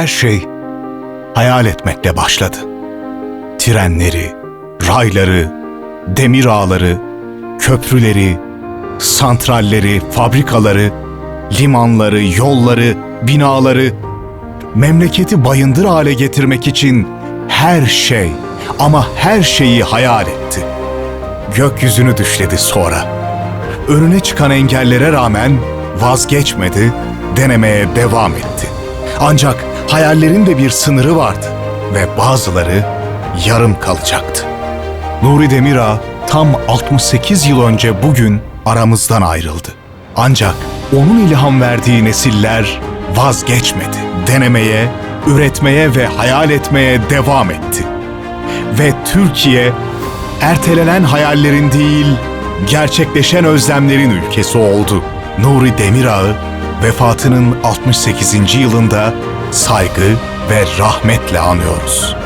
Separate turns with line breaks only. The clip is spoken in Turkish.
Her şey hayal etmekle başladı. Trenleri, rayları, demir ağları, köprüleri, santralleri, fabrikaları, limanları, yolları, binaları, memleketi bayındır hale getirmek için her şey ama her şeyi hayal etti. Gökyüzünü düşledi sonra. Önüne çıkan engellere rağmen vazgeçmedi, denemeye devam etti. Ancak hayallerin de bir sınırı vardı ve bazıları yarım kalacaktı. Nuri Demirağ tam 68 yıl önce bugün aramızdan ayrıldı. Ancak onun ilham verdiği nesiller vazgeçmedi. Denemeye, üretmeye ve hayal etmeye devam etti. Ve Türkiye ertelenen hayallerin değil, gerçekleşen özlemlerin ülkesi oldu. Nuri Demirağ'ı vefatının 68. yılında saygı ve rahmetle anıyoruz.